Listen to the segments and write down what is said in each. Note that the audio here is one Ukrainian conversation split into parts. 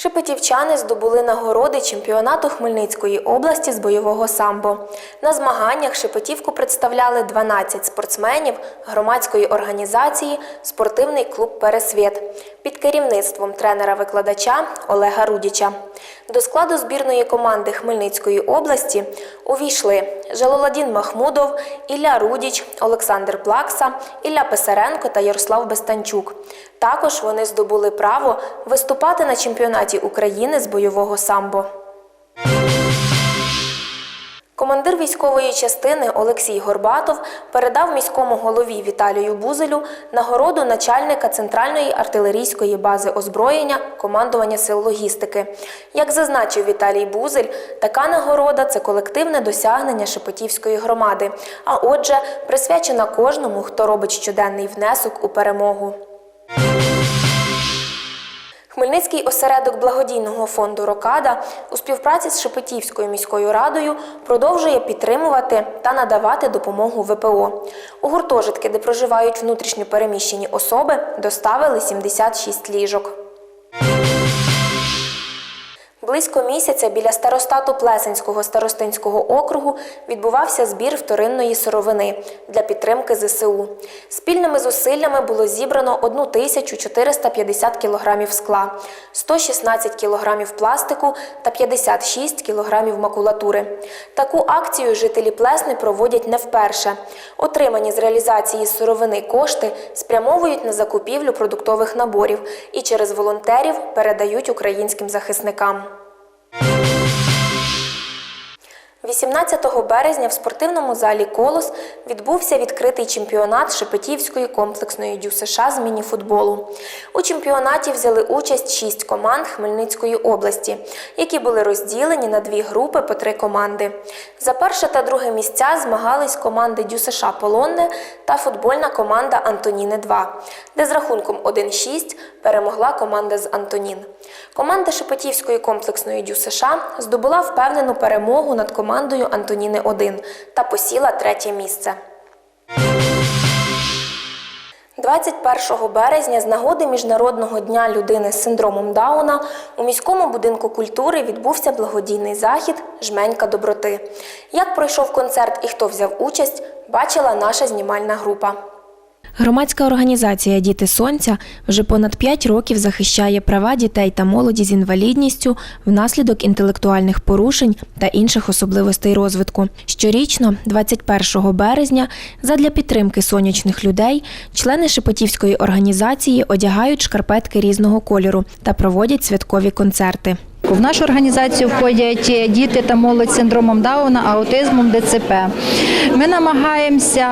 Шепетівчани здобули нагороди чемпіонату Хмельницької області з бойового самбо. На змаганнях Шепетівку представляли 12 спортсменів громадської організації Спортивний клуб Пересвіт під керівництвом тренера-викладача Олега Рудіча. До складу збірної команди Хмельницької області увійшли Жалоладін Махмудов, Ілля Рудіч, Олександр Плакса, Ілля Писаренко та Ярослав Бестанчук. Також вони здобули право виступати на чемпіонаті України з бойового самбо. Командир військової частини Олексій Горбатов передав міському голові Віталію Бузелю нагороду начальника центральної артилерійської бази озброєння командування сил логістики. Як зазначив Віталій Бузель, така нагорода це колективне досягнення Шепетівської громади, а отже, присвячена кожному, хто робить щоденний внесок у перемогу. Хмельницький осередок благодійного фонду Рокада у співпраці з Шепетівською міською радою продовжує підтримувати та надавати допомогу ВПО. У гуртожитки, де проживають внутрішньо переміщені особи, доставили 76 ліжок. Близько місяця біля старостату Плесенського старостинського округу відбувався збір вторинної сировини для підтримки ЗСУ. Спільними зусиллями було зібрано 1450 кілограмів скла, 116 кілограмів пластику та 56 кілограмів макулатури. Таку акцію жителі Плесни проводять не вперше. Отримані з реалізації сировини кошти спрямовують на закупівлю продуктових наборів і через волонтерів передають українським захисникам. 18 березня в спортивному залі Колос відбувся відкритий чемпіонат Шепетівської комплексної дю США з мініфутболу. У чемпіонаті взяли участь шість команд Хмельницької області, які були розділені на дві групи по три команди. За перше та друге місця змагались команди дю США Полонне та футбольна команда Антоніни 2, де з рахунком 1-6 перемогла команда з Антонін. Команда Шепетівської комплексної дю США здобула впевнену перемогу над командою Антоніни 1 та посіла третє місце. 21 березня з нагоди Міжнародного дня людини з синдромом Дауна у міському будинку культури відбувся благодійний захід Жменька доброти. Як пройшов концерт і хто взяв участь, бачила наша знімальна група. Громадська організація Діти Сонця вже понад 5 років захищає права дітей та молоді з інвалідністю внаслідок інтелектуальних порушень та інших особливостей розвитку. Щорічно, 21 березня, задля підтримки сонячних людей, члени Шепетівської організації одягають шкарпетки різного кольору та проводять святкові концерти. В нашу організацію входять діти та молодь з синдромом Дауна, аутизмом, ДЦП. Ми намагаємося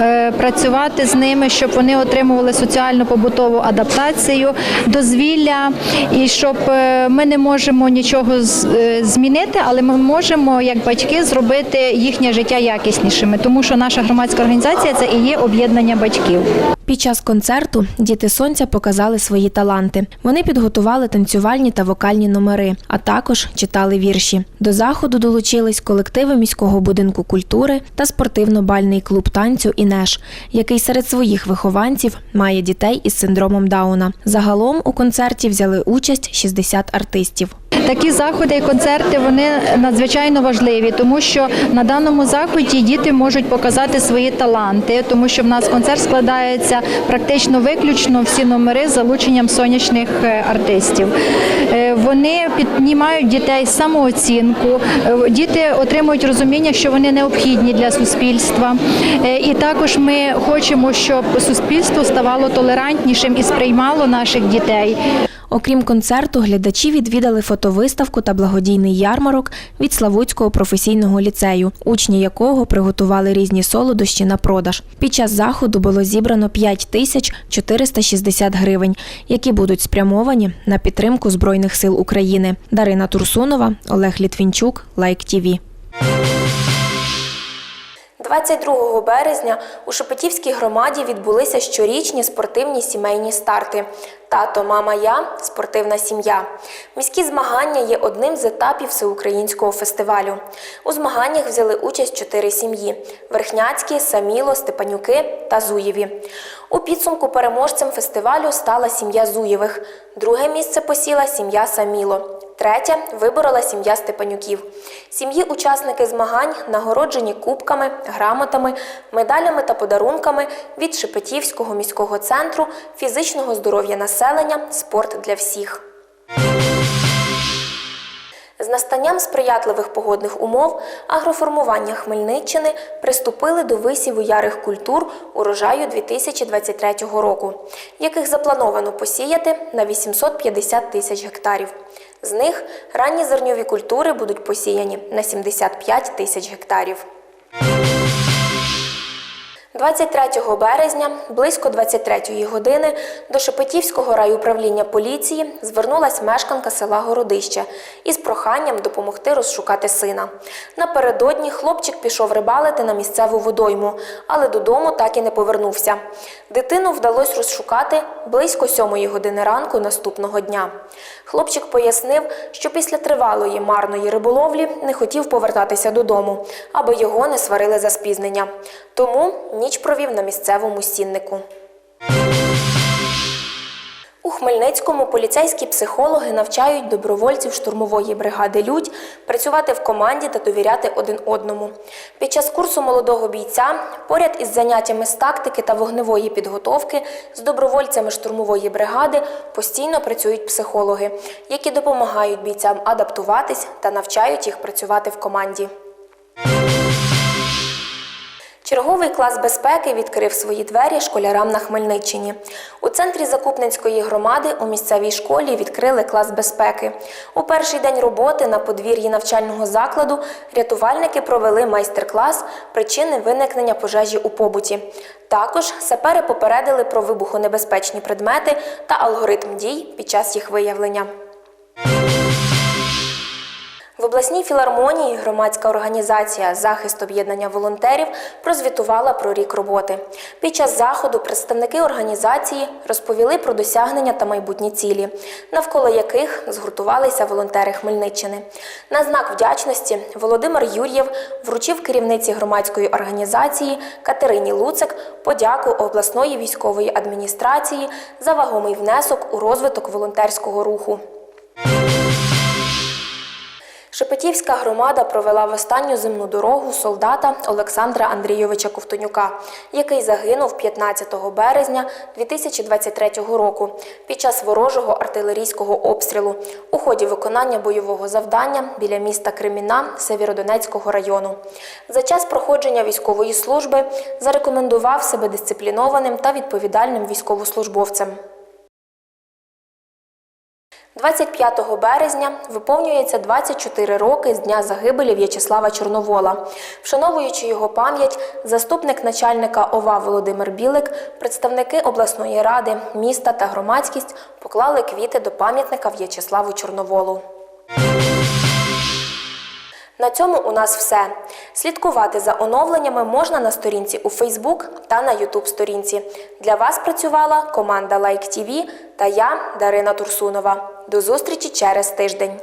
е, працювати з ними, щоб вони отримували соціально-побутову адаптацію, дозвілля, і щоб е, ми не можемо нічого е, змінити, але ми можемо, як батьки, зробити їхнє життя якіснішими, тому що наша громадська організація це і є об'єднання батьків. Під час концерту діти сонця показали свої таланти. Вони підготували танцювальні та вокальні номери, а також читали вірші. До заходу долучились колективи міського будинку культури та спортивно-бальний клуб танцю Інеш, який серед своїх вихованців має дітей із синдромом Дауна. Загалом у концерті взяли участь 60 артистів. Такі заходи і концерти вони надзвичайно важливі, тому що на даному заході діти можуть показати свої таланти, тому що в нас концерт складається практично виключно всі номери з залученням сонячних е, артистів. Е, Вони піднімають дітей самооцінку, е, діти отримують розуміння, що вони необхідні для суспільства. І також ми хочемо, щоб суспільство ставало толерантнішим і сприймало наших дітей. Окрім концерту, глядачі відвідали фотовиставку та благодійний ярмарок від Славутського професійного ліцею, учні якого приготували різні солодощі на продаж. Під час заходу було зібрано 5 тисяч 460 гривень, які будуть спрямовані на підтримку Збройних сил України. Дарина Турсунова, Олег Літвінчук, Лайк ТІВІ. 22 березня у Шепетівській громаді відбулися щорічні спортивні сімейні старти. Тато, мама, я спортивна сім'я. Міські змагання є одним з етапів всеукраїнського фестивалю. У змаганнях взяли участь чотири сім'ї: Верхняцькі, Саміло, Степанюки та Зуєві. У підсумку переможцем фестивалю стала сім'я Зуєвих. Друге місце посіла сім'я Саміло. Третє виборола сім'я Степанюків. Сім'ї учасники змагань нагороджені кубками, грамотами, медалями та подарунками від Шепетівського міського центру фізичного здоров'я населення Спорт для всіх. З настанням сприятливих погодних умов агроформування Хмельниччини приступили до висіву ярих культур урожаю 2023 року, яких заплановано посіяти на 850 тисяч гектарів. З них ранні зерньові культури будуть посіяні на 75 тисяч гектарів. 23 березня близько 23 години до Шепетівського райуправління поліції звернулась мешканка села Городище із проханням допомогти розшукати сина. Напередодні хлопчик пішов рибалити на місцеву водойму, але додому так і не повернувся. Дитину вдалося розшукати близько 7 години ранку наступного дня. Хлопчик пояснив, що після тривалої марної риболовлі не хотів повертатися додому, аби його не сварили за спізнення. Тому ніч провів на місцевому стіннику. У Хмельницькому поліцейські психологи навчають добровольців штурмової бригади Людь працювати в команді та довіряти один одному. Під час курсу молодого бійця, поряд із заняттями з тактики та вогневої підготовки, з добровольцями штурмової бригади постійно працюють психологи, які допомагають бійцям адаптуватись та навчають їх працювати в команді. Черговий клас безпеки відкрив свої двері школярам на Хмельниччині. У центрі Закупненської громади у місцевій школі відкрили клас безпеки. У перший день роботи на подвір'ї навчального закладу рятувальники провели майстер-клас причини виникнення пожежі у побуті. Також сапери попередили про вибухонебезпечні предмети та алгоритм дій під час їх виявлення. В обласній філармонії громадська організація Захист об'єднання волонтерів прозвітувала про рік роботи. Під час заходу представники організації розповіли про досягнення та майбутні цілі, навколо яких згуртувалися волонтери Хмельниччини. На знак вдячності Володимир Юр'єв вручив керівниці громадської організації Катерині Луцик подяку обласної військової адміністрації за вагомий внесок у розвиток волонтерського руху. Шепетівська громада провела в останню земну дорогу солдата Олександра Андрійовича Ковтонюка, який загинув 15 березня 2023 року під час ворожого артилерійського обстрілу у ході виконання бойового завдання біля міста Креміна Сєвєродонецького району. За час проходження військової служби зарекомендував себе дисциплінованим та відповідальним військовослужбовцем. 25 березня виповнюється 24 роки з дня загибелі В'ячеслава Чорновола. Вшановуючи його пам'ять, заступник начальника ОВА Володимир Білик, представники обласної ради, міста та громадськість поклали квіти до пам'ятника В'ячеславу Чорноволу. На цьому у нас все. Слідкувати за оновленнями можна на сторінці у Фейсбук та на Ютуб сторінці. Для вас працювала команда Лайк like ТІВІ та я, Дарина Турсунова. До зустрічі через тиждень.